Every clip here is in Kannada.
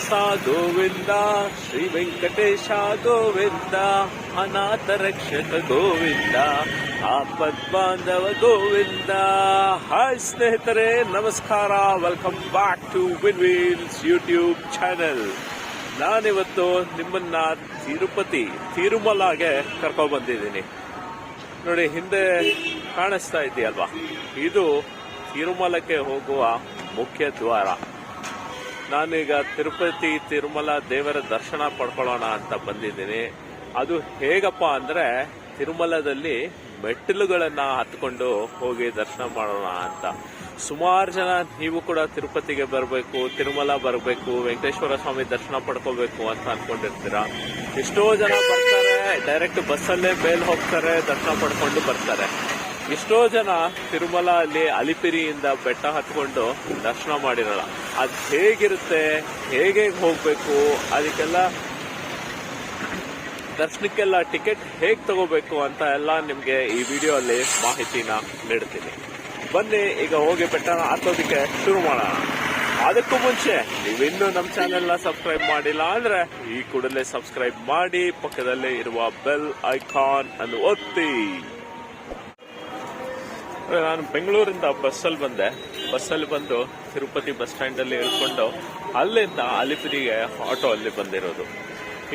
ಶ್ರೀನಿವಾಸ ಗೋವಿಂದ ಶ್ರೀ ವೆಂಕಟೇಶ ಗೋವಿಂದ, ಅನಾಥ ರಕ್ಷಕ ಗೋವಿಂದ ಆಪತ್ ಬಾಂಧವ ಗೋವಿಂದ. ಹಾಯ್ ಸ್ನೇಹಿತರೆ, ನಮಸ್ಕಾರ. Welcome back to Vin Wheels YouTube channel ನಾನಿವತ್ತು ನಿಮ್ಮನ್ನ ತಿರುಪತಿ, ತಿರುಮಲಾಗೆ ಕರ್ಕೊಂಡು ಬಂದಿದ್ದೀನಿ. ನೋಡಿ, ಹಿಂದೆ ಕಾಣಿಸ್ತಾ ಇದೆಯಲ್ವಾ? ಇದು ತಿರುಮಲಕ್ಕೆ ಹೋಗುವ ಮುಖ್ಯ ದ್ವಾರ. ನಾನೀಗ ತಿರುಪತಿ ತಿರುಮಲ ದೇವರ ದರ್ಶನ ಪಡ್ಕೊಳ್ಳೋಣ ಅಂತ ಬಂದಿದ್ದೀನಿ. ಅದು ಹೇಗಪ್ಪ ಅಂದ್ರೆ ತಿರುಮಲದಲ್ಲಿ ಮೆಟ್ಟಿಲುಗಳನ್ನ ಹತ್ಕೊಂಡು ಹೋಗಿ ದರ್ಶನ ಮಾಡೋಣ ಅಂತ. ಸುಮಾರು ಜನ ನೀವು ಕೂಡ ತಿರುಪತಿಗೆ ಬರಬೇಕು, ತಿರುಮಲ ಬರಬೇಕು, ವೆಂಕಟೇಶ್ವರ ಸ್ವಾಮಿ ದರ್ಶನ ಪಡ್ಕೋಬೇಕು ಅಂತ ಅನ್ಕೊಂಡಿರ್ತೀರಾ? ಎಷ್ಟೋ ಜನ ಬರ್ತಾರೆ ಡೈರೆಕ್ಟ್ ಬಸ್ಸಲ್ಲೇ ಮೇಲೆ ಹೋಗ್ತಾರೆ, ದರ್ಶನ ಪಡ್ಕೊಂಡು ಬರ್ತಾರೆ. ಎಷ್ಟೋ ಜನ ತಿರುಮಲ ಅಲ್ಲಿ ಅಲಿಪಿರಿಯಿಂದ ಬೆಟ್ಟ ಹತ್ಕೊಂಡು ದರ್ಶನ ಮಾಡಿರಲ್ಲ. ಅದ್ ಹೇಗಿರುತ್ತೆ, ಹೇಗೆ ಹೋಗ್ಬೇಕು, ಅದಕ್ಕೆಲ್ಲ ದರ್ಶನಕ್ಕೆಲ್ಲ ಟಿಕೆಟ್ ಹೇಗ್ ತಗೋಬೇಕು ಅಂತ ಎಲ್ಲ ನಿಮ್ಗೆ ಈ ವಿಡಿಯೋ ಅಲ್ಲಿ ಮಾಹಿತಿನ ನೀಡ್ತೀನಿ. ಬನ್ನಿ, ಈಗ ಹೋಗಿ ಬೆಟ್ಟನ ಹತ್ತೋದಕ್ಕೆ ಶುರು ಮಾಡೋಣ. ಅದಕ್ಕೂ ಮುಂಚೆ ನೀವಿನ್ನೂ ನಮ್ಮ ಚಾನೆಲ್ನ ಸಬ್ಸ್ಕ್ರೈಬ್ ಮಾಡಿಲ್ಲ ಅಂದ್ರೆ ಈ ಕೂಡಲೇ ಸಬ್ಸ್ಕ್ರೈಬ್ ಮಾಡಿ ಪಕ್ಕದಲ್ಲೇ ಇರುವ ಬೆಲ್ ಐಕಾನ್ ಅನ್ನು ಒತ್ತಿ. ನಾನು ಬೆಂಗಳೂರಿಂದ ಬಸ್ಸಲ್ಲಿ ಬಂದೆ. ಬಸ್ಸಲ್ಲಿ ಬಂದು ತಿರುಪತಿ ಬಸ್ ಸ್ಟ್ಯಾಂಡ್ ಅಲ್ಲಿ ಇಳ್ಕೊಂಡು ಅಲ್ಲಿಂದ ಅಲಿಪಿರಿಗೆ ಆಟೋ ಅಲ್ಲಿ ಬಂದಿರೋದು.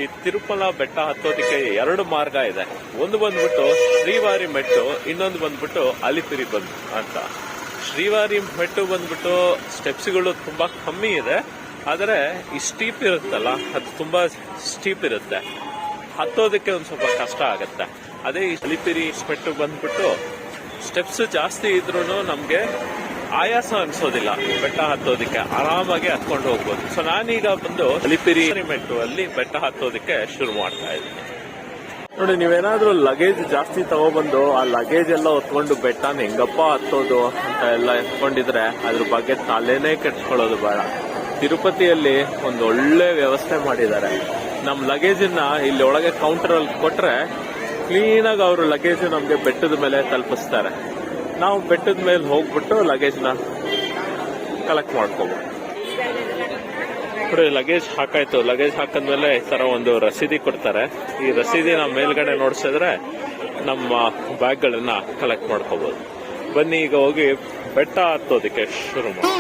ಈ ತಿರುಪಲ ಬೆಟ್ಟ ಹತ್ತೋದಕ್ಕೆ ಎರಡು ಮಾರ್ಗ ಇದೆ. ಒಂದು ಬಂದ್ಬಿಟ್ಟು ಶ್ರೀವಾರಿ ಮೆಟ್ಟು, ಇನ್ನೊಂದು ಬಂದ್ಬಿಟ್ಟು ಅಲಿಪಿರಿ ಬಂದು ಅಂತ. ಶ್ರೀವಾರಿ ಮೆಟ್ಟು ಬಂದ್ಬಿಟ್ಟು ಸ್ಟೆಪ್ಸ್ಗಳು ತುಂಬಾ ಕಮ್ಮಿ ಇದೆ. ಆದರೆ ಈ ಸ್ಟೀಪ್ ಇರುತ್ತಲ್ಲ, ಅದು ತುಂಬಾ ಸ್ಟೀಪ್ ಇರುತ್ತೆ. ಹತ್ತೋದಕ್ಕೆ ಒಂದು ಸ್ವಲ್ಪ ಕಷ್ಟ ಆಗುತ್ತೆ. ಅದೇ ಈ ಅಲಿಪಿರಿ ಮೆಟ್ಟು ಬಂದ್ಬಿಟ್ಟು ಸ್ಟೆಪ್ಸ್ ಜಾಸ್ತಿ ಇದ್ರೂ ನಮಗೆ ಆಯಾಸ ಅನಿಸೋದಿಲ್ಲ ಬೆಟ್ಟ ಹತ್ತೋದಕ್ಕೆ ಆರಾಮಾಗಿ ಹತ್ಕೊಂಡು ಹೋಗ್ಬೋದು. ಸೊ ನಾನೀಗ ಬಂದು ಅಲಿಪಿರಿ ಮೆಟ್ಟು ಅಲ್ಲಿ ಬೆಟ್ಟ ಹತ್ತೋದಕ್ಕೆ ಶುರು ಮಾಡ್ತಾ ಇದ್ದೀನಿ. ನೋಡಿ, ನೀವೇನಾದ್ರೂ ಲಗೇಜ್ ಜಾಸ್ತಿ ತಗೊಬಂದು ಆ ಲಗೇಜ್ ಎಲ್ಲ ಹೊತ್ಕೊಂಡು ಬೆಟ್ಟನ ಹೆಂಗಪ್ಪ ಹತ್ತೋದು ಅಂತ ಎಲ್ಲ ಎತ್ಕೊಂಡಿದ್ರೆ ಅದ್ರ ಬಗ್ಗೆ ತಲೆನೇ ಕೆಟ್ಕೊಳ್ಳೋದು ಬೇಡ. ತಿರುಪತಿಯಲ್ಲಿ ಒಂದು ಒಳ್ಳೆ ವ್ಯವಸ್ಥೆ ಮಾಡಿದ್ದಾರೆ. ನಮ್ಮ ಲಗೇಜನ್ನ ಇಲ್ಲಿ ಒಳಗೆ ಕೌಂಟರ್ ಅಲ್ಲಿ ಕೊಟ್ರೆ ಕ್ಲೀನಾಗಿ ಅವರು ಲಗೇಜ್ ನಮಗೆ ಬೆಟ್ಟದ ಮೇಲೆ ತಲುಪಿಸ್ತಾರೆ. ನಾವು ಬೆಟ್ಟದ ಮೇಲೆ ಹೋಗ್ಬಿಟ್ಟು ಲಗೇಜ್ನ ಕಲೆಕ್ಟ್ ಮಾಡ್ಕೋಬಹುದು ನೋಡಿ ಲಗೇಜ್ ಹಾಕಾಯ್ತು. ಲಗೇಜ್ ಹಾಕಿದ್ಮೇಲೆ ಈ ತರ ಒಂದು ರಸೀದಿ ಕೊಡ್ತಾರೆ. ಈ ರಸೀದಿ ನಾವು ಮೇಲ್ಗಡೆ ನೋಡಿಸಿದ್ರೆ ನಮ್ಮ ಬ್ಯಾಗ್ಗಳನ್ನು ಕಲೆಕ್ಟ್ ಮಾಡ್ಕೋಬಹುದು ಬನ್ನಿ, ಈಗ ಹೋಗಿ ಬೆಟ್ಟ ಹತ್ತೋದಕ್ಕೆ ಶುರು ಮಾಡಿ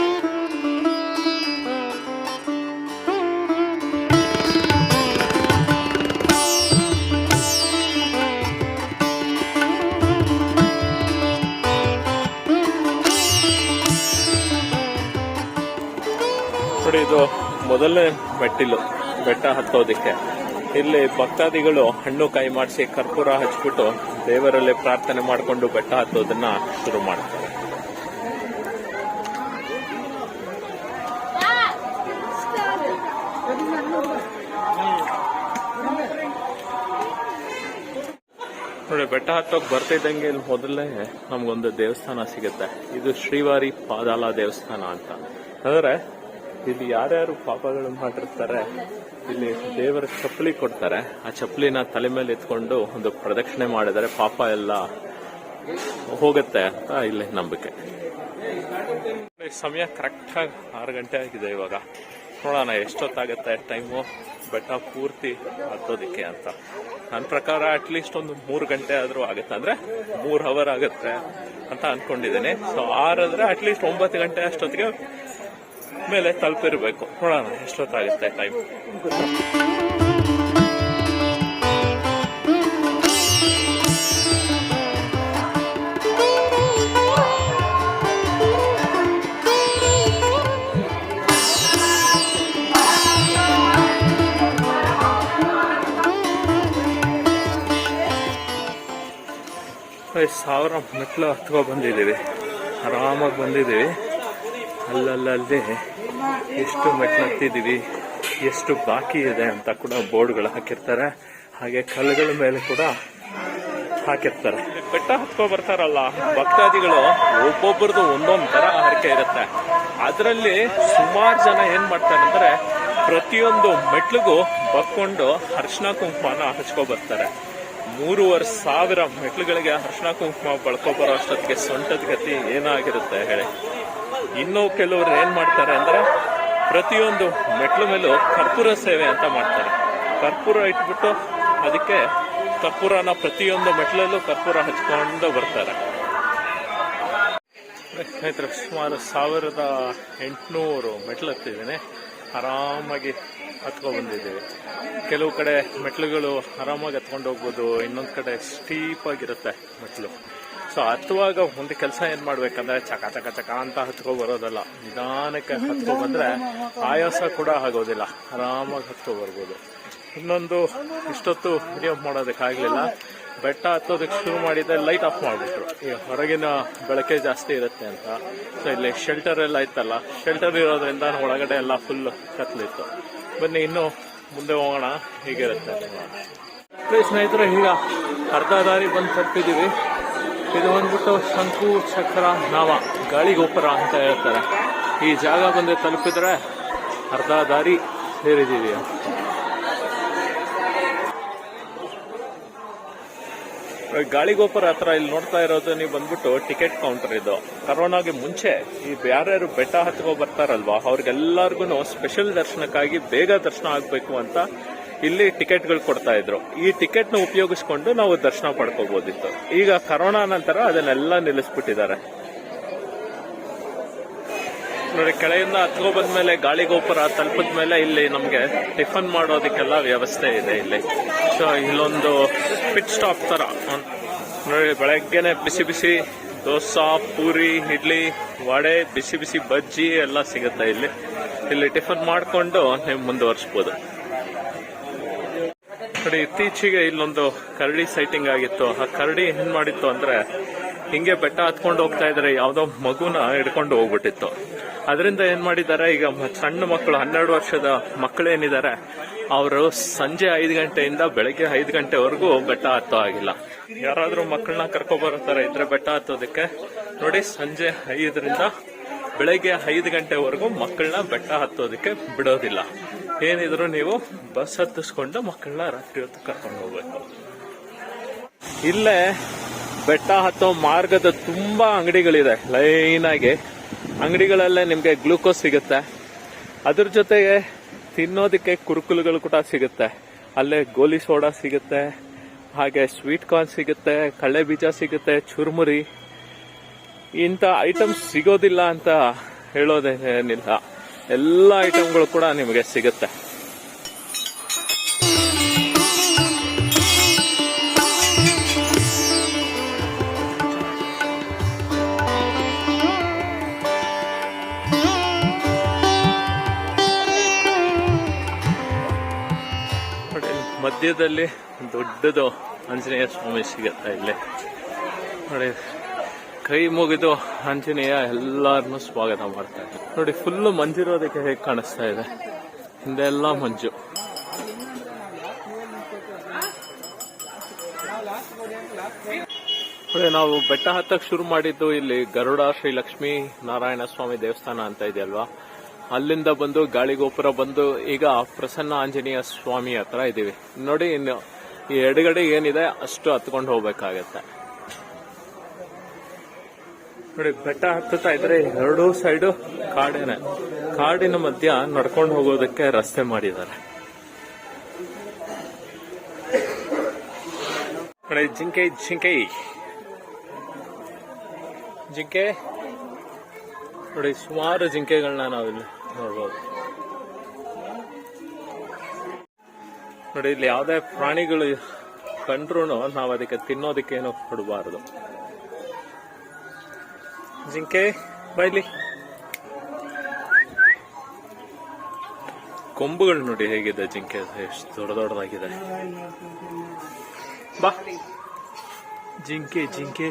ಇದು ಮೊದಲನೇ ಮೆಟ್ಟಿಲು, ಬೆಟ್ಟ ಹತ್ತೋದಿಕ್ಕೆ. ಇಲ್ಲಿ ಭಕ್ತಾದಿಗಳು ಹಣ್ಣು ಕಾಯಿ ಮಾಡಿಸಿ ಕರ್ಪೂರ ಹಚ್ಬಿಟ್ಟು ದೇವರಲ್ಲಿ ಪ್ರಾರ್ಥನೆ ಮಾಡಿಕೊಂಡು ಬೆಟ್ಟ ಹತ್ತೋದನ್ನ ಶುರು ಮಾಡ್ತಾರೆ. ನೋಡಿ, ಬೆಟ್ಟ ಹತ್ತೋಕ್ ಬರ್ತಿದ್ದಂಗೆ ಇಲ್ಲಿ ಮೊದಲೇ ನಮ್ಗೊಂದು ದೇವಸ್ಥಾನ ಸಿಗುತ್ತೆ. ಇದು ಶ್ರೀವಾರಿ ಪಾದಾಲ ದೇವಸ್ಥಾನ ಅಂತ. ಅಂದ್ರೆ ಇಲ್ಲಿ ಯಾರ್ಯಾರು ಪಾಪಗಳು ಮಾಡಿರ್ತಾರೆ, ಇಲ್ಲಿ ದೇವರ ಚಪ್ಪಲಿ ಕೊಡ್ತಾರೆ. ಆ ಚಪ್ಪಲಿನ ತಲೆ ಮೇಲೆ ಎತ್ಕೊಂಡು ಒಂದು ಪ್ರದಕ್ಷಿಣೆ ಮಾಡಿದರೆ ಪಾಪ ಎಲ್ಲ ಹೋಗುತ್ತೆ ಅಂತ ಇಲ್ಲಿ ನಂಬಿಕೆ. ಸಮಯ ಕರೆಕ್ಟ್ ಆಗಿ ಆರು ಗಂಟೆ ಆಗಿದೆ ಇವಾಗ. ನೋಡೋಣ ಎಷ್ಟೊತ್ತಾಗತ್ತೆ ಟೈಮು ಬೆಟ್ಟ ಪೂರ್ತಿ ಹತ್ತೋದಿಕ್ಕೆ ಅಂತ. ನನ್ನ ಪ್ರಕಾರ ಅಟ್ಲೀಸ್ಟ್ ಒಂದು ಮೂರು ಗಂಟೆ ಆದರೂ ಆಗುತ್ತೆ. ಅಂದ್ರೆ ಮೂರು ಅವರ್ ಆಗುತ್ತೆ ಅಂತ ಅಂದ್ಕೊಂಡಿದ್ದೀನಿ ಸೊ ಆರಾದರೆ ಅಟ್ಲೀಸ್ಟ್ ಒಂಬತ್ತು ಗಂಟೆ ಅಷ್ಟೊತ್ತಿಗೆ ಮೇಲೆ ತಲುಪಿರ್ಬೇಕು. ನೋಡೋಣ ಎಷ್ಟೊತ್ತಾಗುತ್ತೆ ಟೈಮ್ ಸಾವಿರ ಮೆಟ್ಲು ಹತ್ಕೊ ಬಂದಿದ್ದೀವಿ. ಆರಾಮಾಗಿ ಬಂದಿದ್ದೀವಿ. ಅಲ್ಲಲ್ಲಲ್ಲಿ ಎಷ್ಟು ಮೆಟ್ಲು ಹತ್ತಿದೀವಿ ಎಷ್ಟು ಬಾಕಿ ಇದೆ ಅಂತ ಕೂಡ ಬೋರ್ಡ್ಗಳು ಹಾಕಿರ್ತಾರೆ. ಹಾಗೆ ಕಲ್ಲುಗಳ ಮೇಲೆ ಕೂಡ ಹಾಕಿರ್ತಾರೆ. ಬೆಟ್ಟ ಹತ್ಕೊ ಬರ್ತಾರಲ್ಲ, ಭಕ್ತಾದಿಗಳು, ಒಬ್ಬೊಬ್ಬರದು ಒಂದೊಂದು ತರ ಹರಕೆ ಇರುತ್ತೆ. ಅದರಲ್ಲಿ ಸುಮಾರು ಜನ ಏನ್ ಮಾಡ್ತಾರೆ ಅಂದ್ರೆ ಪ್ರತಿಯೊಂದು ಮೆಟ್ಲಿಗೂ ಬಕ್ಕೊಂಡು ಅರ್ಶಿನ ಕುಂಕುಮನ ಹಚ್ಕೊ ಬರ್ತಾರೆ. ಮೂರುವರೆ ಸಾವಿರ ಮೆಟ್ಲುಗಳಿಗೆ ಅರ್ಶಿನ ಕುಂಕುಮ ಬಳ್ಕೊಬರೋ ಅಷ್ಟೊತ್ತಿಗೆ ಸೊಂಟದ ಗತಿ ಏನಾಗಿರುತ್ತೆ ಹೇಳಿ. ಇನ್ನು ಕೆಲವರು ಏನ್ ಮಾಡ್ತಾರೆ ಅಂದ್ರೆ ಪ್ರತಿಯೊಂದು ಮೆಟ್ಲು ಮೇಲೂ ಕರ್ಪೂರ ಸೇವೆ ಅಂತ ಮಾಡ್ತಾರೆ. ಕರ್ಪೂರ ಇಟ್ಬಿಟ್ಟು ಅದಕ್ಕೆ ಕರ್ಪೂರನ ಪ್ರತಿಯೊಂದು ಮೆಟ್ಲಲ್ಲೂ ಕರ್ಪೂರ ಹಚ್ಕೊಂಡು ಬರ್ತಾರೆ. ಸ್ನೇಹಿತರೆ, ಸುಮಾರು ಸಾವಿರದ ಎಂಟುನೂರು ಮೆಟ್ಲು ಹತ್ತಿದ್ದೀನಿ. ಆರಾಮಾಗಿ ಹತ್ಕೊಂಡು ಬಂದಿದ್ದೀವಿ ಕೆಲವು ಕಡೆ ಮೆಟ್ಲುಗಳು ಆರಾಮಾಗಿ ಹತ್ಕೊಂಡು ಹೋಗ್ಬೋದು, ಇನ್ನೊಂದು ಕಡೆ ಸ್ಟೀಪ್ ಆಗಿರುತ್ತೆ ಮೆಟ್ಲು. ಸೊ ಹತ್ತುವಾಗ ಒಂದು ಕೆಲಸ ಏನ್ ಮಾಡ್ಬೇಕಂದ್ರೆ ಚಕ ಚಕ ಚಕ ಅಂತ ಹತ್ಕೊ ಬರೋದಲ್ಲ. ನಿಧಾನಕ್ಕೆ ಹತ್ಕೊ ಬಂದ್ರೆ ಆಯಾಸ ಕೂಡ ಆಗೋದಿಲ್ಲ. ಆರಾಮಾಗಿ ಹತ್ಕೊ ಬರ್ಬೋದು. ಇನ್ನೊಂದು ಇಷ್ಟೊತ್ತು ವಿಡಿಯೋ ಮಾಡೋದಕ್ಕಾಗ್ಲಿಲ್ಲ ಬೆಟ್ಟ ಹತ್ತೋದಕ್ಕೆ ಶುರು ಮಾಡಿದ್ರೆ ಲೈಟ್ ಆಫ್ ಮಾಡ್ಬಿಟ್ರು. ಈ ಹೊರಗಿನ ಬೆಳಕೆ ಜಾಸ್ತಿ ಇರುತ್ತೆ ಅಂತ. ಸೊ ಇಲ್ಲಿ ಶೆಲ್ಟರ್ ಎಲ್ಲ ಇತ್ತಲ್ಲ. ಶೆಲ್ಟರ್ ಇರೋದ್ರಿಂದ ಒಳಗಡೆ ಎಲ್ಲ ಫುಲ್ ಕತ್ಲಿತ್ತು. ಬನ್ನಿ ಇನ್ನು ಮುಂದೆ ಹೋಗೋಣ. ಹೀಗಿರುತ್ತೆ. ಸ್ನೇಹಿತರೆ ಈಗ ಅರ್ಧ ದಾರಿ ಬಂದು ತಲುಪಿದ್ದೀವಿ ಇದು ಬಂದ್ಬಿಟ್ಟು ಶಂಕು, ಚಕ್ರ, ನಾವ, ಗಾಳಿ ಗೋಪುರ ಅಂತ ಹೇಳ್ತಾರೆ. ಈ ಜಾಗ ಬಂದು ತಲುಪಿದ್ರೆ ಅರ್ಧ ದಾರಿ ಸೇರಿದ್ದೀವಿ ಗಾಳಿಗೋಪುರ ಹತ್ರ ಇಲ್ಲಿ ನೋಡ್ತಾ ಇರೋದು, ನೀವು ಬಂದ್ಬಿಟ್ಟು ಟಿಕೆಟ್ ಕೌಂಟರ್ ಇದು. ಕರೋನಾಗೆ ಮುಂಚೆ ಈ ಯಾರ್ಯಾರು ಬೆಟ್ಟ ಹತ್ಕೊ ಬರ್ತಾರಲ್ವಾ ಅವ್ರಿಗೆಲ್ಲರಿಗೂ ಸ್ಪೆಷಲ್ ದರ್ಶನಕ್ಕಾಗಿ ಬೇಗ ದರ್ಶನ ಆಗ್ಬೇಕು ಅಂತ ಇಲ್ಲಿ ಟಿಕೆಟ್ಗಳು ಕೊಡ್ತಾ ಇದ್ರು. ಈ ಟಿಕೆಟ್ನ ಉಪಯೋಗಿಸ್ಕೊಂಡು ನಾವು ದರ್ಶನ ಪಡ್ಕೋಬಹುದಿತ್ತು ಈಗ ಕರೋನಾ ನಂತರ ಅದನ್ನೆಲ್ಲ ನಿಲ್ಲಿಸ್ಬಿಟ್ಟಿದ್ದಾರೆ. ನೋಡಿ, ಕೆಳೆಯಿಂದ ಹತ್ಕೋ ಬಂದ್ಮೇಲೆ ಗಾಳಿ ಗೋಪುರ ತಲುಪಿದ ಮೇಲೆ ಇಲ್ಲಿ ನಮಗೆ ಟಿಫನ್ ಮಾಡೋದಕ್ಕೆಲ್ಲ ವ್ಯವಸ್ಥೆ ಇದೆ ಇಲ್ಲಿ. ಸೊ ಇಲ್ಲೊಂದು ಪಿಟ್ ಸ್ಟಾಪ್ ತರ. ನೋಡಿ, ಬೆಳಗ್ಗೆನೆ ಬಿಸಿ ಬಿಸಿ ದೋಸಾ, ಪೂರಿ, ಇಡ್ಲಿ, ವಡೆ, ಬಿಸಿ ಬಿಸಿ ಬಜ್ಜಿ ಎಲ್ಲ ಸಿಗುತ್ತೆ ಇಲ್ಲಿ. ಇಲ್ಲಿ ಟಿಫನ್ ಮಾಡಿಕೊಂಡು ನೀವು ಮುಂದುವರಿಸ್ಬೋದು. ನೋಡಿ ಇತ್ತೀಚೆಗೆ ಇಲ್ಲೊಂದು ಕರಡಿ ಸೈಟಿಂಗ್ ಆಗಿತ್ತು. ಆ ಕರಡಿ ಏನ್ ಮಾಡಿತ್ತು ಅಂದ್ರೆ ಹಿಂಗೆ ಬೆಟ್ಟ ಹತ್ಕೊಂಡು ಹೋಗ್ತಾ ಇದ್ರೆ ಯಾವ್ದೋ ಮಗುನ ಹಿಡ್ಕೊಂಡು ಹೋಗ್ಬಿಟ್ಟಿತ್ತು. ಅದರಿಂದ ಏನ್ ಮಾಡಿದ್ದಾರೆ, ಈಗ ಸಣ್ಣ ಮಕ್ಕಳು ಹನ್ನೆರಡು ವರ್ಷದ ಮಕ್ಕಳೇನಿದ್ದಾರೆ ಅವರು ಸಂಜೆ ಐದು ಗಂಟೆಯಿಂದ ಬೆಳಗ್ಗೆ ಐದು ಗಂಟೆವರೆಗೂ ಬೆಟ್ಟ ಹತ್ತೋ ಆಗಿಲ್ಲ ಯಾರಾದ್ರೂ ಮಕ್ಕಳನ್ನ ಕರ್ಕೊ ಬರೋ ತರ ಇದ್ರೆ ಬೆಟ್ಟ ಹತ್ತೋದಕ್ಕೆ ನೋಡಿ, ಸಂಜೆ ಐದರಿಂದ ಬೆಳಗ್ಗೆ ಐದು ಗಂಟೆವರೆಗೂ ಮಕ್ಕಳನ್ನ ಬೆಟ್ಟ ಹತ್ತೋದಕ್ಕೆ ಬಿಡೋದಿಲ್ಲ. ಏನಿದ್ರು ನೀವು ಬಸ್ ಹತ್ತಿಸ್ಕೊಂಡು ಮಕ್ಕಳನ್ನ ರಾತ್ರಿ ಹೊತ್ತು ಕರ್ಕೊಂಡು ಹೋಗ್ಬೇಕು. ಇಲ್ಲೇ ಬೆಟ್ಟ ಹತ್ತೋ ಮಾರ್ಗದ ತುಂಬಾ ಅಂಗಡಿಗಳಿದೆ ಲೈನ್ ಆಗಿ. ಅಂಗಡಿಗಳಲ್ಲೇ ನಿಮ್ಗೆ ಗ್ಲೂಕೋಸ್ ಸಿಗುತ್ತೆ. ಅದ್ರ ಜೊತೆಗೆ ತಿನ್ನೋದಕ್ಕೆ ಕುರುಕುಲುಗಳು ಕೂಡ ಸಿಗುತ್ತೆ. ಅಲ್ಲೇ ಗೋಲಿ ಸೋಡಾ ಸಿಗುತ್ತೆ, ಹಾಗೆ ಸ್ವೀಟ್ ಕಾರ್ನ್ ಸಿಗುತ್ತೆ ಕಳೆ ಬೀಜ ಸಿಗುತ್ತೆ, ಚುರುಮುರಿ. ಇಂಥ ಐಟಮ್ಸ್ ಸಿಗೋದಿಲ್ಲ ಅಂತ ಹೇಳೋದೇನಿಲ್ಲ. ಎಲ್ಲ ಐಟಮ್ಗಳು ಕೂಡ ನಿಮಗೆ ಸಿಗುತ್ತೆ. ಮಧ್ಯದಲ್ಲಿ ದೊಡ್ಡದು ಆಂಜನೇಯ ಸ್ವಾಮಿ ಸಿಗುತ್ತೆ ಇಲ್ಲಿ. ನೋಡಿ ಕೈ ಮುಗಿದು ಆಂಜನೇಯ ಎಲ್ಲಾರನು ಸ್ವಾಗತ ಮಾಡ್ತಾರೆ ನೋಡಿ ಫುಲ್ಲು ಮಂಜಿರೋದಕ್ಕೆ ಹೇಗೆ ಕಾಣಿಸ್ತಾ ಇದೆ? ಹಿಂದೆಲ್ಲ ಮಂಜು. ನೋಡಿ, ನಾವು ಬೆಟ್ಟ ಹತ್ತಕ್ಕೆ ಶುರು ಮಾಡಿದ್ದು ಇಲ್ಲಿ ಗರುಡ ಶ್ರೀ ಲಕ್ಷ್ಮೀ ನಾರಾಯಣ ಸ್ವಾಮಿ ದೇವಸ್ಥಾನ ಅಂತ ಇದೆಯಲ್ವಾ? ಅಲ್ಲಿಂದ ಬಂದು, ಗಾಳಿಗೋಪುರ ಬಂದು, ಈಗ ಪ್ರಸನ್ನ ಆಂಜನೇಯ ಸ್ವಾಮಿ ಹತ್ರ ಇದ್ದೀವಿ ನೋಡಿ, ಇನ್ನು ಈ ಎಡಗಡೆ ಏನಿದೆ, ಅಷ್ಟು ಹತ್ಕೊಂಡು ಹೋಗ್ಬೇಕಾಗತ್ತೆ. ನೋಡಿ, ಬೆಟ್ಟ ಹತ್ತುತ್ತಾ ಇದ್ರೆ ಎರಡೂ ಸೈಡು ಕಾಡೇನೆ. ಕಾಡಿನ ಮಧ್ಯ ನಡ್ಕೊಂಡು ಹೋಗೋದಕ್ಕೆ ರಸ್ತೆ ಮಾಡಿದ್ದಾರೆ. ನೋಡಿ, ಜಿಂಕೆ ಜಿಂಕೆ. ಜಿಂಕೆ. ನೋಡಿ, ಸುಮಾರು ಜಿಂಕೆಗಳನ್ನ ನಾವಿಲ್ಲಿ ನೋಡ್ಬೋದು. ನೋಡಿ, ಇಲ್ಲಿ ಯಾವುದೇ ಪ್ರಾಣಿಗಳು ಕಂಡ್ರು ನಾವು ಅದಕ್ಕೆ ತಿನ್ನೋದಕ್ಕೇನು ಕೊಡಬಾರದು. ಜಿಂಕೆ ಬೈಲಿ ಕೊಂಬುಗಳು ನೋಡಿ ಹೇಗಿದೆ ಜಿಂಕೆ ಎಷ್ಟು ದೊಡ್ಡ ದೊಡ್ಡದಾಗಿದೆ. ಬಾ. ಜಿಂಕೆ ಜಿಂಕೆ.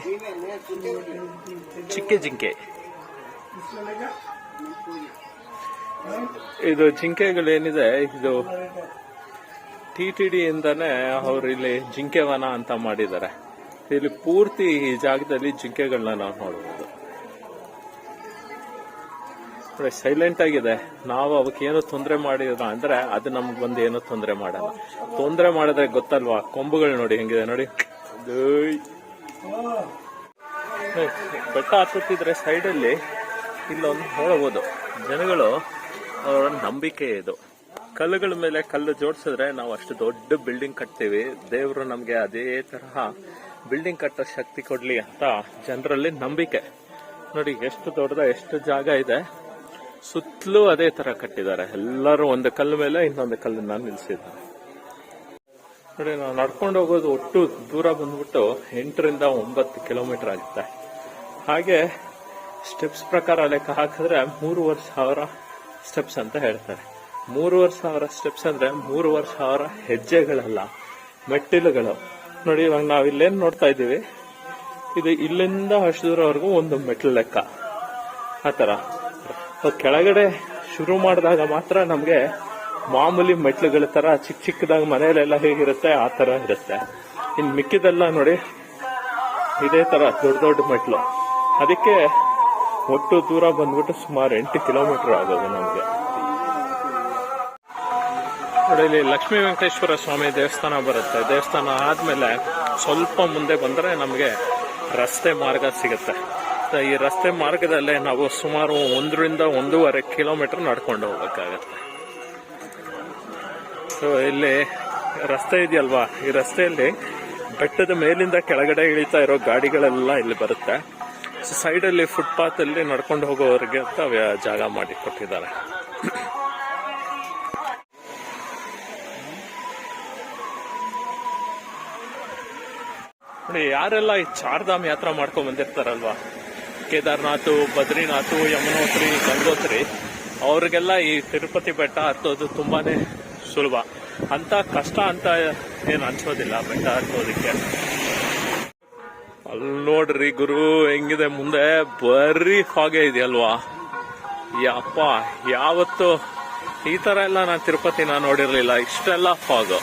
ಚಿಕ್ಕೆ ಜಿಂಕೆ. ಇದು ಜಿಂಕೆಗಳೇನಿದೆ, ಇದು ಟಿ ಟಿ ಡಿ ಇಂದಾನೆ ಅವ್ರು ಇಲ್ಲಿ ಜಿಂಕೆ ವನ ಅಂತ ಮಾಡಿದ್ದಾರೆ. ಇಲ್ಲಿ ಪೂರ್ತಿ ಈ ಜಾಗದಲ್ಲಿ ಜಿಂಕೆಗಳನ್ನ ನಾವು ನೋಡಬಹುದು ಸೈಲೆಂಟ್ ಆಗಿದೆ. ನಾವು ಅವಕ್ಕೆ ಏನೋ ತೊಂದರೆ ಮಾಡಿದ ಅಂದ್ರೆ ಅದು ನಮ್ಗೆ ಬಂದು ಏನೋ ತೊಂದರೆ ಮಾಡಲ್ಲ. ತೊಂದರೆ ಮಾಡಿದ್ರೆ ಗೊತ್ತಲ್ವಾ? ಕೊಂಬುಗಳು ನೋಡಿ ಹೆಂಗಿದೆ ನೋಡಿ. ಬೆಟ್ಟ ಹತ್ತುತ್ತಿದ್ರೆ ಸೈಡಲ್ಲಿ ಇಲ್ಲೊಂದು ನೋಡಬಹುದು ಜನಗಳು ಅವರ ನಂಬಿಕೆ ಇದು. ಕಲ್ಲುಗಳ ಮೇಲೆ ಕಲ್ಲು ಜೋಡಿಸಿದ್ರೆ ನಾವು ಅಷ್ಟು ದೊಡ್ಡ ಬಿಲ್ಡಿಂಗ್ ಕಟ್ತೀವಿ. ದೇವರು ನಮಗೆ ಅದೇ ತರಹ ಬಿಲ್ಡಿಂಗ್ ಕಟ್ಟೋ ಶಕ್ತಿ ಕೊಡ್ಲಿ ಅಂತ ಜನರಲ್ಲಿ ನಂಬಿಕೆ. ನೋಡಿ ಎಷ್ಟು ದೊಡ್ಡದ ಎಷ್ಟು ಜಾಗ ಇದೆ. ಸುತ್ತಲೂ ಅದೇ ತರ ಕಟ್ಟಿದ್ದಾರೆ. ಎಲ್ಲರೂ ಒಂದು ಕಲ್ಲು ಮೇಲೆ ಇನ್ನೊಂದು ಕಲ್ಲನ್ನ ನಿಲ್ಲಿಸಿದ್ದಾರೆ ನೋಡಿ, ನಾವು ನಡ್ಕೊಂಡು ಹೋಗೋದು ಒಟ್ಟು ದೂರ ಬಂದ್ಬಿಟ್ಟು ಎಂಟರಿಂದ ಒಂಬತ್ತು ಕಿಲೋಮೀಟರ್ ಆಗುತ್ತೆ. ಹಾಗೆ ಸ್ಟೆಪ್ಸ್ ಪ್ರಕಾರ ಲೆಕ್ಕ ಹಾಕಿದ್ರೆ ಮೂರುವರೆ ಸಾವಿರ ಸ್ಟೆಪ್ಸ್ ಅಂತ ಹೇಳ್ತಾರೆ. ಮೂರುವರೆ ಸಾವಿರ ಸ್ಟೆಪ್ಸ್ ಅಂದ್ರೆ ಮೂರುವರೆ ಸಾವಿರ ಹೆಜ್ಜೆಗಳಲ್ಲ, ಮೆಟ್ಟಿಲುಗಳು. ನೋಡಿ, ಇವಾಗ ನಾವು ಇಲ್ಲೇನ್ ನೋಡ್ತಾ ಇದ್ದೀವಿ. ಇದು ಇಲ್ಲಿಂದ ಅಷ್ಟು ದೂರವರೆಗೂ ಒಂದು ಮೆಟ್ಲು ಲೆಕ್ಕ. ಆತರ ಕೆಳಗಡೆ ಶುರು ಮಾಡಿದಾಗ ಮಾತ್ರ ನಮಗೆ ಮಾಮೂಲಿ ಮೆಟ್ಲುಗಳ ತರ ಚಿಕ್ಕ ಚಿಕ್ಕದಾಗ ಮನೆಯಲ್ಲೆಲ್ಲ ಹೇಗಿರುತ್ತೆ ಆ ತರ ಇರುತ್ತೆ. ಇನ್ ಮಿಕ್ಕಿದೆಲ್ಲ ನೋಡಿ, ಇದೇ ತರ ದೊಡ್ಡ ದೊಡ್ಡ ಮೆಟ್ಲು ಅದಕ್ಕೆ ಒಟ್ಟು ದೂರ ಬಂದ್ಬಿಟ್ಟು ಸುಮಾರು ಎಂಟು ಕಿಲೋಮೀಟರ್ ಆಗೋದು ನಮಗೆ. ಇಲ್ಲಿ ಲಕ್ಷ್ಮೀ ವೆಂಕಟೇಶ್ವರ ಸ್ವಾಮಿ ದೇವಸ್ಥಾನ ಬರುತ್ತೆ. ದೇವಸ್ಥಾನ ಆದ್ಮೇಲೆ ಸ್ವಲ್ಪ ಮುಂದೆ ಬಂದ್ರೆ ನಮಗೆ ರಸ್ತೆ ಮಾರ್ಗ ಸಿಗುತ್ತೆ. ಈ ರಸ್ತೆ ಮಾರ್ಗದಲ್ಲೇ ನಾವು ಸುಮಾರು ಒಂದರಿಂದ ಒಂದೂವರೆ ಕಿಲೋಮೀಟರ್ ನಡ್ಕೊಂಡು ಹೋಗ್ಬೇಕಾಗತ್ತೆ. ಸೊ ಇಲ್ಲಿ ರಸ್ತೆ ಇದೆಯಲ್ವಾ? ಈ ರಸ್ತೆಯಲ್ಲಿ ಬೆಟ್ಟದ ಮೇಲಿಂದ ಕೆಳಗಡೆ ಇಳಿತಾ ಇರೋ ಗಾಡಿಗಳೆಲ್ಲ ಇಲ್ಲಿ ಬರುತ್ತೆ. ಸೊ ಸೈಡಲ್ಲಿ ಫುಟ್ಪಾತ್ ಅಲ್ಲಿ ನಡ್ಕೊಂಡು ಹೋಗೋವರಿಗೆ ಅಂತ ಜಾಗ ಮಾಡಿ ಕೊಟ್ಟಿದ್ದಾರೆ ಯಾರೆಲ್ಲ ಈ ಚಾರ್ಧಾಮ್ ಯಾತ್ರಾ ಮಾಡ್ಕೊಂಡ್ ಬಂದಿರ್ತಾರಲ್ವಾ? ಕೇದಾರ್ನಾಥ್, ಬದ್ರಿನಾಥ್, ಯಮುನೋತ್ರಿ, ಗಂಗೋತ್ರಿ, ಅವ್ರಿಗೆಲ್ಲ ಈ ತಿರುಪತಿ ಬೆಟ್ಟ ಹತ್ತೋದು ತುಂಬಾನೇ ಸುಲಭ. ಅಂತ ಕಷ್ಟ ಅಂತ ಏನು ಅನ್ಸೋದಿಲ್ಲ ಬೆಟ್ಟ ಹತ್ತೋದಿಕ್ಕೆ. ಅಲ್ಲಿ ನೋಡ್ರಿ ಗುರು, ಹೆಂಗಿದೆ ಮುಂದೆ? ಬರೀ ಹಾಗೆ ಇದೆಯಲ್ವಾ? ಯಪ್ಪ, ಯಾವತ್ತು ಈ ತರ ಎಲ್ಲ ನಾನು ತಿರುಪತಿನ ನೋಡಿರ್ಲಿಲ್ಲ. ಇಷ್ಟೆಲ್ಲ ಫಾಗ್.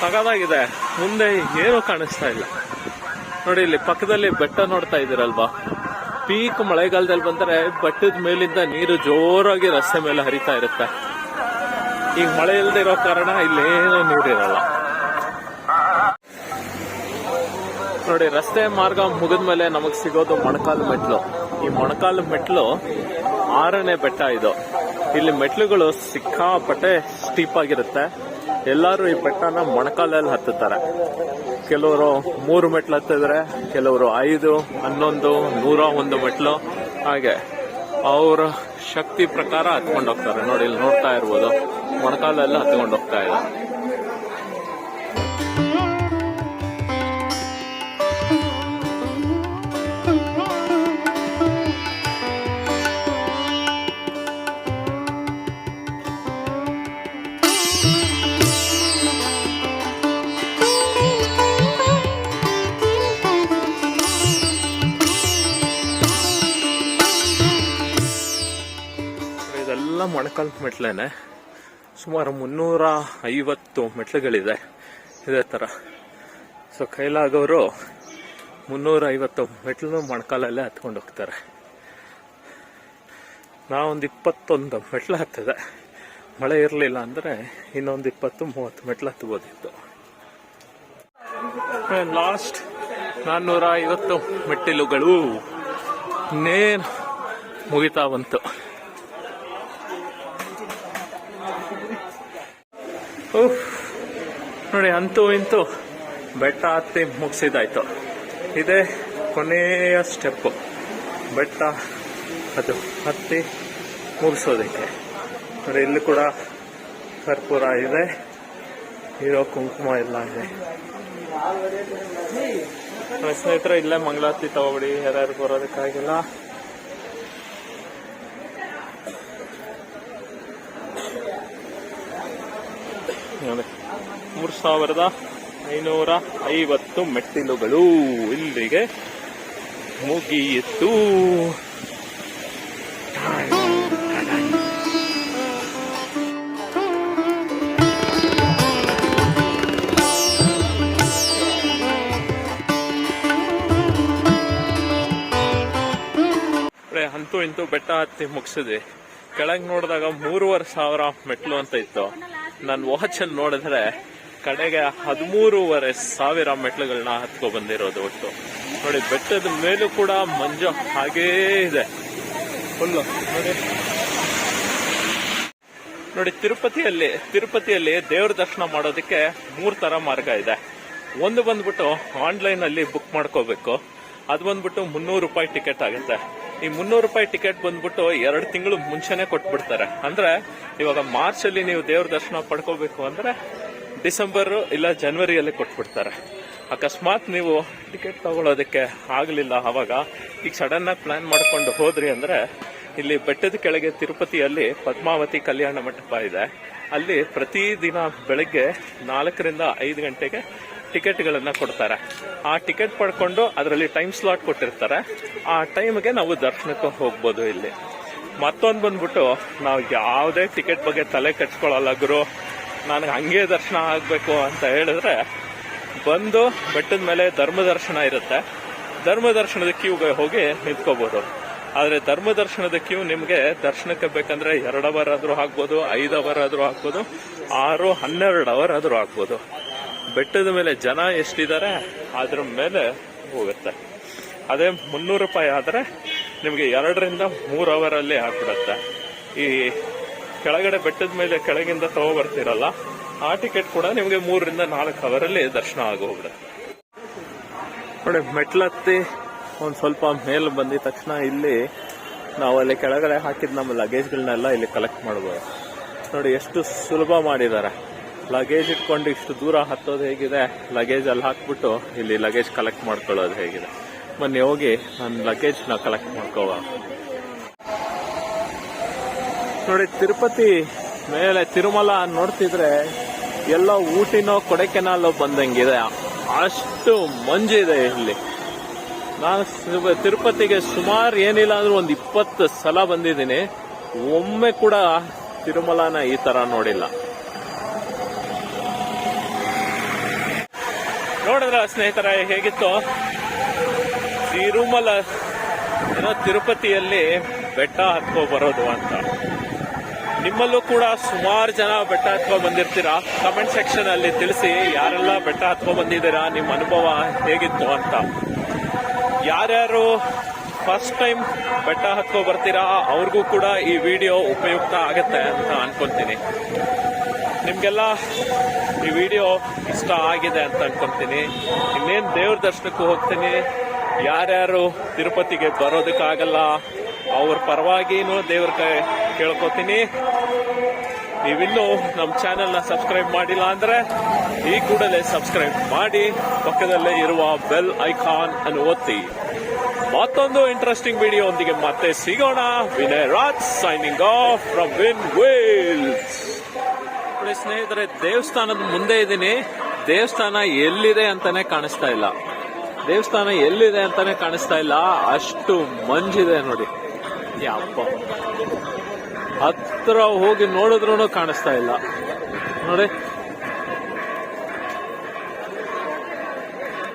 ಸಗದಾಗಿದೆ. ಮುಂದೆ ಏನು ಕಾಣಿಸ್ತಾ ಇಲ್ಲ. ನೋಡಿ, ಇಲ್ಲಿ ಪಕ್ಕದಲ್ಲಿ ಬೆಟ್ಟ ನೋಡ್ತಾ ಇದ್ದೀರಲ್ವಾ? ಪೀಕ್ ಮಳೆಗಾಲದಲ್ಲಿ ಬಂದ್ರೆ ಬೆಟ್ಟದ ಮೇಲಿಂದ ನೀರು ಜೋರಾಗಿ ರಸ್ತೆ ಮೇಲೆ ಹರಿತಾ ಇರುತ್ತೆ. ಈಗ ಮಳೆ ಇಲ್ಲದೆ ಇರೋ ಕಾರಣ ಇಲ್ಲೇನು ನೀರಿರಲ್ಲ ನೋಡಿ, ರಸ್ತೆ ಮಾರ್ಗ ಮುಗಿದ ಮೇಲೆ ನಮಗ್ ಸಿಗೋದು ಮೊಣಕಾಲು ಮೆಟ್ಲು. ಈ ಮೊಣಕಾಲು ಮೆಟ್ಲು ಆರನೇ ಬೆಟ್ಟ ಇದು. ಇಲ್ಲಿ ಮೆಟ್ಲುಗಳು ಸಿಕ್ಕಾಪಟ್ಟೆ ಸ್ಟೀಪ್ ಆಗಿರುತ್ತೆ. ಎಲ್ಲರೂ ಈ ಬೆಟ್ಟನ ಮೊಣಕಾಲಲ್ಲಿ ಹತ್ತುತ್ತಾರೆ. ಕೆಲವರು ಮೂರು ಮೆಟ್ಲು ಹತ್ತಿದ್ರೆ, ಕೆಲವರು ಐದು, ಹನ್ನೊಂದು, ನೂರ ಒಂದು ಮೆಟ್ಲು. ಹಾಗೆ ಅವರ ಶಕ್ತಿ ಪ್ರಕಾರ ಹತ್ಕೊಂಡು ಹೋಗ್ತಾರೆ. ನೋಡಿ, ಇಲ್ಲಿ ನೋಡ್ತಾ ಇರ್ಬೋದು. ಮೊಣಕಾಲಲ್ಲಿ ಹತ್ಕೊಂಡು ಹೋಗ್ತಾ ಇದೆ. ಮೊಣಕಾಲು ಮೆಟ್ಲೇನೆ ಸುಮಾರು ಮುನ್ನೂರ ಐವತ್ತು ಮೆಟ್ಲುಗಳಿದೆ. ಇದೇ ಥರ ಸೊ ಕೈಲಾಗೋರು ಮುನ್ನೂರ ಐವತ್ತು ಮೆಟ್ಲು ಮೊಣಕಾಲಲ್ಲೇ ಹತ್ಕೊಂಡು ಹೋಗ್ತಾರೆ. ನಾವೊಂದು ಇಪ್ಪತ್ತೊಂದು ಮೆಟ್ಲು ಹತ್ತಿದೆ. ಮಳೆ ಇರಲಿಲ್ಲ ಅಂದರೆ ಇನ್ನೊಂದು ಇಪ್ಪತ್ತು, ಮೂವತ್ತು ಮೆಟ್ಲು ಹತ್ಬೋದಿತ್ತು. ಲಾಸ್ಟ್ ನಾನ್ನೂರ ಐವತ್ತು ಮೆಟ್ಟಿಲುಗಳು ಇನ್ನೇನು ಮುಗಿತಾ ಬಂತು ಉಫ್. ನೋಡಿ, ಅಂತೂ ಇಂತೂ ಬೆಟ್ಟ ಹತ್ತಿ ಮುಗಿಸಿದಾಯ್ತು ಇದೇ ಕೊನೆಯ ಸ್ಟೆಪ್ಪು. ಬೆಟ್ಟ ಅದು ಹತ್ತಿ ಮುಗಿಸೋದಕ್ಕೆ. ನೋಡಿ, ಇಲ್ಲಿ ಕೂಡ ಕರ್ಪೂರ ಇದೆ. ಇರೋ ಕುಂಕುಮ ಎಲ್ಲ ಇದೆ. ಸ್ನೇಹಿತರೆ, ಇಲ್ಲೇ ಮಂಗಳಾರತಿ ತಗೋಬಿಡಿ. ಯಾರ್ಯಾರು ಬರೋದಕ್ಕಾಗಿಲ್ಲ. ಮೂರು ಸಾವಿರದ ಐನೂರ ಐವತ್ತು ಮೆಟ್ಟಿಲುಗಳು ಇಲ್ಲಿಗೆ ಮುಗಿಯಿತು. ಅಂತೂ ಇಂತೂ ಬೆಟ್ಟ ಹತ್ತಿ ಮುಗಿಸಿದ್ವಿ ಕೆಳಗೆ ನೋಡಿದಾಗ ಮೂರುವರೆ ಸಾವಿರ ಮೆಟ್ಲು ಅಂತ ಇತ್ತು. ನಾನು ವಾಚ್ ಅಲ್ಲಿ ನೋಡಿದ್ರೆ ಕಡೆಗೆ ಹದಿಮೂರುವರೆ ಸಾವಿರ ಮೆಟ್ಲುಗಳನ್ನ ಹತ್ಕೊ ಬಂದಿರೋದು ಒಟ್ಟು. ನೋಡಿ, ಬೆಟ್ಟದ ಮೇಲೂ ಕೂಡ ಮಂಜು ಹಾಗೇ ಇದೆ. ಫುಲ್ಲು ನೋಡಿ. ನೋಡಿ, ತಿರುಪತಿಯಲ್ಲಿ ತಿರುಪತಿಯಲ್ಲಿ ದೇವ್ರ ದರ್ಶನ ಮಾಡೋದಕ್ಕೆ ಮೂರ್ ತರ ಮಾರ್ಗ ಇದೆ. ಒಂದು ಬಂದ್ಬಿಟ್ಟು ಆನ್ಲೈನ್ ಅಲ್ಲಿ ಬುಕ್ ಮಾಡ್ಕೋಬೇಕು. ಅದು ಬಂದ್ಬಿಟ್ಟು ಮುನ್ನೂರು ರೂಪಾಯಿ ಟಿಕೆಟ್ ಆಗುತ್ತೆ. ಈ ಮುನ್ನೂರು ರೂಪಾಯಿ ಟಿಕೆಟ್ ಬಂದ್ಬಿಟ್ಟು ಎರಡು ತಿಂಗಳು ಮುಂಚೆನೆ ಕೊಟ್ಬಿಡ್ತಾರೆ. ಅಂದ್ರೆ ಇವಾಗ ಮಾರ್ಚ್ ಅಲ್ಲಿ ನೀವು ದೇವ್ರ ದರ್ಶನ ಪಡ್ಕೋಬೇಕು ಅಂದ್ರೆ ಡಿಸೆಂಬರ್ ಇಲ್ಲ ಜನವರಿಯಲ್ಲಿ ಕೊಟ್ಬಿಡ್ತಾರೆ. ಅಕಸ್ಮಾತ್ ನೀವು ಟಿಕೆಟ್ ತಗೊಳ್ಳೋದಕ್ಕೆ ಆಗಲಿಲ್ಲ ಅವಾಗ ಈಗ ಸಡನ್ ಆಗಿ ಪ್ಲಾನ್ ಮಾಡ್ಕೊಂಡು ಹೋದ್ರಿ ಅಂದ್ರೆ ಇಲ್ಲಿ ಬೆಟ್ಟದ ಕೆಳಗೆ ತಿರುಪತಿಯಲ್ಲಿ ಪದ್ಮಾವತಿ ಕಲ್ಯಾಣ ಮಂಟಪ ಇದೆ. ಅಲ್ಲಿ ಪ್ರತಿದಿನ ಬೆಳಗ್ಗೆ ನಾಲ್ಕರಿಂದ ಐದು ಗಂಟೆಗೆ ಟಿಕೆಟ್ಗಳನ್ನ ಕೊಡ್ತಾರೆ. ಆ ಟಿಕೆಟ್ ಪಡ್ಕೊಂಡು ಅದರಲ್ಲಿ ಟೈಮ್ ಸ್ಲಾಟ್ ಕೊಟ್ಟಿರ್ತಾರೆ. ಆ ಟೈಮ್ಗೆ ನಾವು ದರ್ಶನಕ್ಕೆ ಹೋಗ್ಬೋದು ಇಲ್ಲಿ. ಮತ್ತೊಂದು ಬಂದ್ಬಿಟ್ಟು ನಾವು ಯಾವುದೇ ಟಿಕೆಟ್ ಬಗ್ಗೆ ತಲೆ ಕೆಡ್ಸ್ಕೊಳ್ಳಲ್ಲ ಗುರು. ನನಗೆ ಹಂಗೆ ದರ್ಶನ ಆಗಬೇಕು ಅಂತ ಹೇಳಿದ್ರೆ ಬಂದು ಬೆಟ್ಟದ ಮೇಲೆ ಧರ್ಮ ದರ್ಶನ ಇರುತ್ತೆ. ಧರ್ಮ ದರ್ಶನದ ಕ್ಯೂಗೆ ಹೋಗಿ ನಿಂತ್ಕೋಬೋದು. ಆದರೆ ಧರ್ಮ ದರ್ಶನದ ಕ್ಯೂ ನಿಮಗೆ ದರ್ಶನಕ್ಕೆ ಬೇಕಂದ್ರೆ ಎರಡು ಅವರ್ ಆದರೂ ಆಗ್ಬೋದು ಐದು ಅವರ್ ಆದರೂ ಆಗ್ಬೋದು, ಆರು ಹನ್ನೆರಡು ಅವರ್ ಆದರೂ ಆಗ್ಬೋದು. ಬೆಟ್ಟದ ಮೇಲೆ ಜನ ಎಷ್ಟಿದ್ದಾರೆ, ಅದ್ರ ಮೇಲೆ ಹೋಗುತ್ತೆ. ಅದೇ ಮುನ್ನೂರು ರೂಪಾಯಿ ಆದರೆ ನಿಮಗೆ ಎರಡರಿಂದ ಮೂರು ಅವರಲ್ಲಿ ಆಗ್ಬಿಡತ್ತೆ. ಈ ಕೆಳಗಡೆ ಬೆಟ್ಟದ ಮೇಲೆ ಕೆಳಗಿಂದ ತಗೋ ಬರ್ತೀರಲ್ಲ, ಆ ಟಿಕೆಟ್ ಕೂಡ ನಿಮಗೆ ಮೂರರಿಂದ ನಾಲ್ಕು ಅವರಲ್ಲಿ ದರ್ಶನ ಆಗೋಗ್ಬಿಡುತ್ತೆ. ನೋಡಿ, ಮೆಟ್ಲತ್ತಿ ಒಂದು ಸ್ವಲ್ಪ ಮೇಲೆ ಬಂದಿದ ತಕ್ಷಣ ಇಲ್ಲಿ ನಾವು ಅಲ್ಲಿ ಕೆಳಗಡೆ ಹಾಕಿದ ನಮ್ಮ ಲಗೇಜ್ಗಳನ್ನೆಲ್ಲ ಇಲ್ಲಿ ಕಲೆಕ್ಟ್ ಮಾಡ್ಬೋದು. ನೋಡಿ, ಎಷ್ಟು ಸುಲಭ ಮಾಡಿದ್ದಾರೆ. ಲಗೇಜ್ ಇಟ್ಕೊಂಡು ಇಷ್ಟು ದೂರ ಹತ್ತೋದು ಹೇಗಿದೆ? ಲಗೇಜ್ ಅಲ್ಲಿ ಹಾಕ್ಬಿಟ್ಟು ಇಲ್ಲಿ ಲಗೇಜ್ ಕಲೆಕ್ಟ್ ಮಾಡ್ಕೊಳ್ಳೋದು ಹೇಗಿದೆ? ಬನ್ನಿ, ಹೋಗಿ ನನ್ನ ಲಗೇಜ್ನ ಕಲೆಕ್ಟ್ ಮಾಡ್ಕೋವ ನೋಡಿ, ತಿರುಪತಿ ಮೇಲೆ ತಿರುಮಲ ನೋಡ್ತಿದ್ರೆ ಎಲ್ಲ ಊಟಿನೋ ಕೊಡೆಕೆನಾಲೋ ಬಂದಂಗಿದೆ. ಅಷ್ಟು ಮಂಜಿದೆ ಇಲ್ಲಿ. ನಾನು ತಿರುಪತಿಗೆ ಸುಮಾರು ಏನಿಲ್ಲ ಅಂದ್ರೆ ಒಂದು ಇಪ್ಪತ್ತು ಸಲ ಬಂದಿದ್ದೀನಿ. ಒಮ್ಮೆ ಕೂಡ ತಿರುಮಲನ ಈ ತರ ನೋಡಿಲ್ಲ. ನೋಡಿದ್ರ ಸ್ನೇಹಿತರ, ಹೇಗಿತ್ತು? ತಿರುಮಲ, ಏನೋ ತಿರುಪತಿಯಲ್ಲಿ ಬೆಟ್ಟ ಹತ್ಕೊ ಬರೋದು ಅಂತ. ನಿಮ್ಮಲ್ಲೂ ಕೂಡ ಸುಮಾರು ಜನ ಬೆಟ್ಟ ಹತ್ಕೊ ಬಂದಿರ್ತೀರಾ? ಕಮೆಂಟ್ ಸೆಕ್ಷನ್ ಅಲ್ಲಿ ತಿಳಿಸಿ ಯಾರೆಲ್ಲ ಬೆಟ್ಟ ಹತ್ಕೊ ಬಂದಿದ್ದೀರಾ, ನಿಮ್ಮ ಅನುಭವ ಹೇಗಿತ್ತು ಅಂತ. ಯಾರ್ಯಾರು ಫಸ್ಟ್ ಟೈಮ್ ಬೆಟ್ಟ ಹತ್ಕೊ ಬರ್ತೀರಾ, ಅವ್ರಿಗೂ ಕೂಡ ಈ ವಿಡಿಯೋ ಉಪಯುಕ್ತ ಆಗುತ್ತೆ ಅಂತ ಅನ್ಕೊಂತೀನಿ. ನಿಮ್ಗೆಲ್ಲ ಈ ವಿಡಿಯೋ ಇಷ್ಟ ಆಗಿದೆ ಅಂತ ಅನ್ಕೊಂತೀನಿ. ಇನ್ನೇನು ದೇವ್ರ ದರ್ಶನಕ್ಕೂ ಹೋಗ್ತೀನಿ. ಯಾರ್ಯಾರು ತಿರುಪತಿಗೆ ಬರೋದಕ್ಕಾಗಲ್ಲ, ಅವ್ರ ಪರವಾಗಿನೂ ದೇವ್ರ ಕೈ ಕೇಳ್ಕೊತೀನಿ. ನೀವಿನ್ನೂ ನಮ್ಮ ಚಾನೆಲ್ನ ಸಬ್ಸ್ಕ್ರೈಬ್ ಮಾಡಿಲ್ಲ ಅಂದ್ರೆ ಈ ಕೂಡಲೇ ಸಬ್ಸ್ಕ್ರೈಬ್ ಮಾಡಿ, ಪಕ್ಕದಲ್ಲೇ ಇರುವ ಬೆಲ್ ಐಕಾನ್ ಅನ್ನು ಒತ್ತಿ. ಮತ್ತೊಂದು ಇಂಟ್ರೆಸ್ಟಿಂಗ್ ವಿಡಿಯೋ ಒಂದಿಗೆ ಮತ್ತೆ ಸಿಗೋಣ. Vinay Raj signing off from Vin Wheels ಸ್ನೇಹಿತರೆ, ದೇವಸ್ಥಾನದ ಮುಂದೆ ಇದ್ದೀನಿ. ದೇವಸ್ಥಾನ ಎಲ್ಲಿದೆ ಅಂತಾನೆ ಕಾಣಿಸ್ತಾ ಇಲ್ಲ. ದೇವಸ್ಥಾನ ಎಲ್ಲಿದೆ ಅಂತಾನೆ ಕಾಣಿಸ್ತಾ ಇಲ್ಲ. ಅಷ್ಟು ಮಂಜಿದೆ ನೋಡಿ. ಯಪ್ಪ. ಹತ್ರ ಹೋಗಿ ನೋಡಿದ್ರು ಕಾಣಿಸ್ತಾ ಇಲ್ಲ. ನೋಡಿ